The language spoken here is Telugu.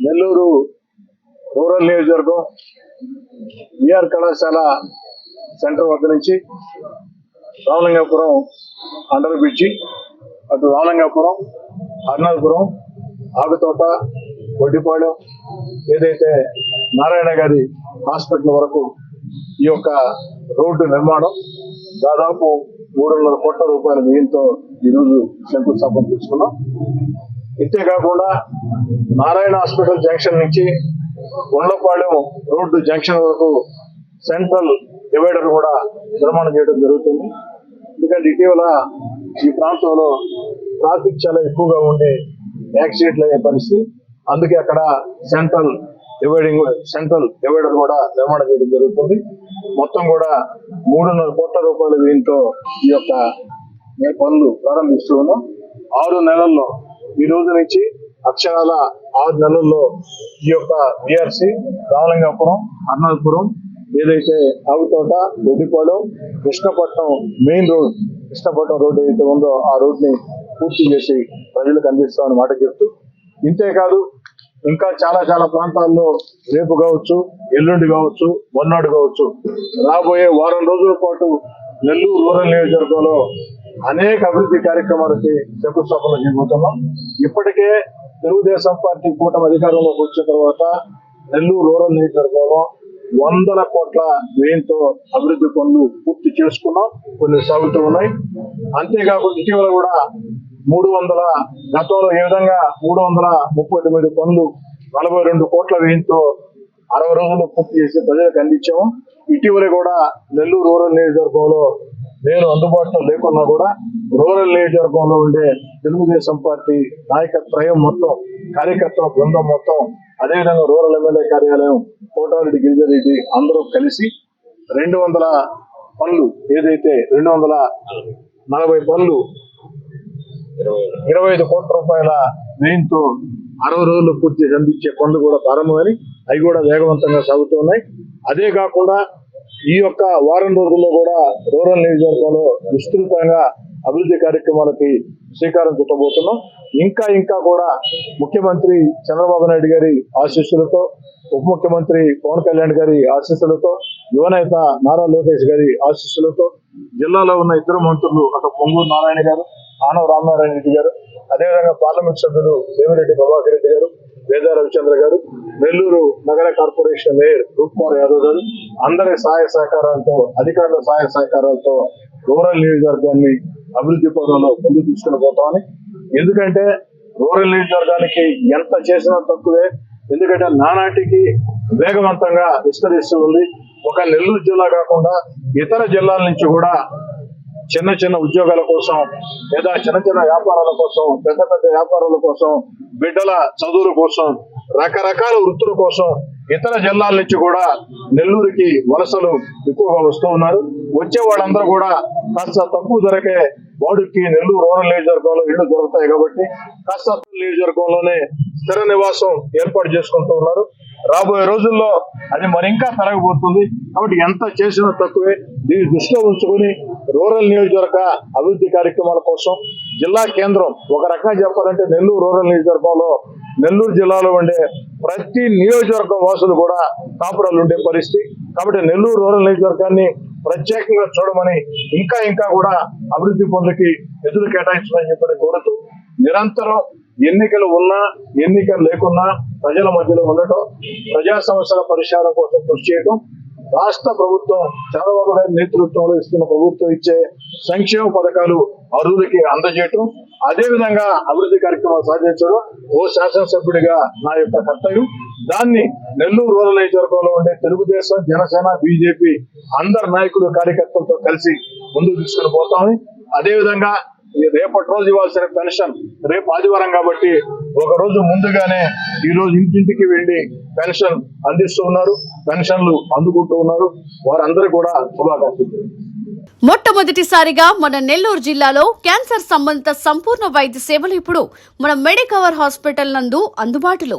నెల్లూరు రూరల్ నియోజకవర్గం విఆర్ కళాశాల సెంటర్ వద్ద నుంచి రామలింగాపురం అండర్ బ్రిడ్జి అటు రామలింగాపురం అర్నాపురం ఆకుతోట వడ్డిపాడు ఏదైతే నారాయణ గారి హాస్పిటల్ వరకు ఈ యొక్క రోడ్డు నిర్మాణం దాదాపు మూడున్నర కోట్ల రూపాయల వ్యయంతో ఈరోజు శంకుస్థాపన చేసుకున్నాం. ఇంతే కాకుండా నారాయణ హాస్పిటల్ జంక్షన్ నుంచి గుండ్లపాలెం రోడ్డు జంక్షన్ వరకు సెంట్రల్ డివైడర్ కూడా నిర్మాణం చేయడం జరుగుతుంది. ఎందుకంటే ఇటీవల ఈ ప్రాంతంలో ట్రాఫిక్ చాలా ఎక్కువగా ఉండే యాక్సిడెంట్లు అయ్యే పరిస్థితి. అందుకే అక్కడ సెంట్రల్ డివైడింగ్ సెంట్రల్ డివైడర్ కూడా నిర్మాణం చేయడం జరుగుతుంది. మొత్తం కూడా మూడున్నర కోట్ల రూపాయల దీంతో ఈ యొక్క పనులు ప్రారంభిస్తూ ఉన్నాం ఆరు నెలల్లో ఈ రోజు నుంచి అక్షరాల ఆరు నెలల్లో ఈ యొక్క విఆర్సి రావలంగాపురం అర్నాపురం ఏదైతే Avutota Doddipalem Krishnapatnam main road Krishnapatnam road ఏదైతే ఉందో ఆ రోడ్ని పూర్తి చేసి ప్రజలకు అందిస్తామని మాట చెప్తూ ఇంతేకాదు ఇంకా చాలా చాలా ప్రాంతాల్లో రేపు కావచ్చు ఎల్లుండి కావచ్చు మొన్నాడు కావచ్చు రాబోయే వారం రోజుల పాటు నెల్లూరు రూరల్ నియోజకవర్గంలో అనేక అభివృద్ధి కార్యక్రమాలకి శంకుస్థాపన చేయబోతున్నాం. ఇప్పటికే తెలుగుదేశం పార్టీ కూటమి అధికారంలోకి వచ్చిన తర్వాత నెల్లూరు రూరల్ నియోజకవర్గంలో వందల కోట్ల వ్యయంతో అభివృద్ధి పనులు పూర్తి చేసుకున్నాం. కొన్ని సాగుతూ ఉన్నాయి. అంతేకాకుండా ఇటీవల కూడా మూడు వందల గతంలో ఏ విధంగా మూడు వందల ముప్పై తొమ్మిది పనులు నలభై రెండు కోట్ల వ్యయంతో అరవై రోజుల్లో పూర్తి చేసి ప్రజలకు అందించాము. ఇటీవల కూడా నెల్లూరు రూరల్ నియోజకవర్గంలో నేను అందుబాటులో లేకున్నా కూడా రూరల్ నియోజకవర్గంలో ఉండే తెలుగుదేశం పార్టీ నాయకత్రయం మొత్తం కార్యకర్తల బృందం మొత్తం అదేవిధంగా రూరల్ ఎమ్మెల్యే కార్యాలయం కోటారెడ్డి గిరిజారెడ్డి అందరూ కలిసి రెండు వందల పనులు ఏదైతే రెండు వందల నలభై పనులు ఇరవై ఐదు కోట్ల రూపాయల వ్యయంతో అరవై రోజులు పూర్తి అందించే పనులు కూడా ప్రారంభమని అవి కూడా వేగవంతంగా సాగుతున్నాయి అదే కాకుండా ఈ యొక్క వారం రోజుల్లో కూడా రూరల్ నియోజకవర్గంలో విస్తృతంగా అభివృద్ధి కార్యక్రమాలకి శ్రీకారం చుట్టబోతున్నాం. ఇంకా ఇంకా కూడా ముఖ్యమంత్రి చంద్రబాబు నాయుడు గారి ఆశీస్సులతో ఉప ముఖ్యమంత్రి పవన్ కళ్యాణ్ గారి ఆశీస్సులతో యువనేత నారా లోకేష్ గారి ఆశీస్సులతో జిల్లాలో ఉన్న ఇద్దరు మంత్రులు అటు పొంగూరు నారాయణ గారు ఆనవ రామనారాయణ రెడ్డి గారు అదేవిధంగా పార్లమెంట్ సభ్యులు దేవిరెడ్డి ప్రభాకర్ రెడ్డి గారు వేదా రవిచంద్ర గారు నెల్లూరు నగర కార్పొరేషన్ మేయర్ రూప్ కుమార్ యాదవ్ గారు అందరి సహాయ సహకారాలతో అధికారుల సహాయ సహకారాలతో రూరల్ నియోజకవర్గాన్ని అభివృద్ధి పదంలో ముందుకు తీసుకుని పోతామని. ఎందుకంటే రూరల్ నియోజకవర్గానికి ఎంత చేసినా తక్కువే. ఎందుకంటే నానాటికి వేగవంతంగా విస్తరిస్తూ ఉంది. ఒక నెల్లూరు జిల్లా కాకుండా ఇతర జిల్లాల నుంచి కూడా చిన్న చిన్న ఉద్యోగాల కోసం లేదా చిన్న చిన్న వ్యాపారాల కోసం పెద్ద పెద్ద వ్యాపారాల కోసం బిడ్డల చదువుల కోసం రకరకాల వృత్తుల కోసం ఇతర జిల్లాల నుంచి కూడా నెల్లూరుకి వలసలు ఎక్కువగా వస్తూ ఉన్నారు. వచ్చే వాళ్ళందరూ కూడా కాస్త తక్కువ ధరకే వాడుకి నెల్లూరు రూరల్ నియోజకవర్గంలో ఇళ్ళు దొరుకుతాయి కాబట్టి కాస్త నియోజకవర్గంలోనే స్థిర నివాసం ఏర్పాటు చేసుకుంటూ ఉన్నారు. రాబోయే రోజుల్లో అది మరి ఇంకా పెరగబోతుంది. కాబట్టి ఎంత చేసినా తక్కువే. దీన్ని దృష్టిలో ఉంచుకొని రూరల్ నియోజకవర్గ అభివృద్ధి కార్యక్రమాల కోసం జిల్లా కేంద్రం ఒక రకంగా చెప్పాలంటే నెల్లూరు రూరల్ నియోజకవర్గంలో నెల్లూరు జిల్లాలో ఉండే ప్రతి నియోజకవర్గ వాసులు కూడా కాపురాలు ఉండే పరిస్థితి. కాబట్టి నెల్లూరు రూరల్ నియోజకవర్గాన్ని ప్రత్యేకంగా చూడమని ఇంకా ఇంకా కూడా అభివృద్ధి పనులకి నిధులు కేటాయించమని చెప్పని కోరుతూ నిరంతరం ఎన్నికలు ఉన్నా ఎన్నికలు లేకున్నా ప్రజల మధ్యలో ఉండటం ప్రజా సమస్యల పరిష్కారం కోసం కృషి చేయటం రాష్ట్ర ప్రభుత్వం చంద్రబాబు గారి నేతృత్వంలో ఇస్తున్న ప్రభుత్వం ఇచ్చే సంక్షేమ పథకాలు అరువులకి అందజేయటం అదేవిధంగా అభివృద్ధి కార్యక్రమాలు సాధించడం ఓ శాసనసభ్యుడిగా నా యొక్క కర్తవ్యం. దాన్ని నెల్లూరు రూరల్ నియోజకవర్గంలో ఉండే తెలుగుదేశం జనసేన బీజేపీ అందరు నాయకులు కార్యకర్తలతో కలిసి ముందుకు తీసుకుని పోతామని అదేవిధంగా రేపటి రోజు ఇవ్వాల్సిన పెన్షన్. రేపు ఆదివారం కాబట్టి ఒక రోజు ముందుగానే ఈ రోజు ఇంటింటికి వెళ్ళి పెన్షన్ అందిస్తూ ఉన్నారు పెన్షన్లు అందుకుంటూ ఉన్నారు. వారందరూ కూడా శుభాకాంక్షలు. మొట్టమొదటిసారిగా మన నెల్లూరు జిల్లాలో క్యాన్సర్ సంబంధిత సంపూర్ణ వైద్య సేవలు ఇప్పుడు మన మెడికవర్ హాస్పిటల్ నందు అందుబాటులో.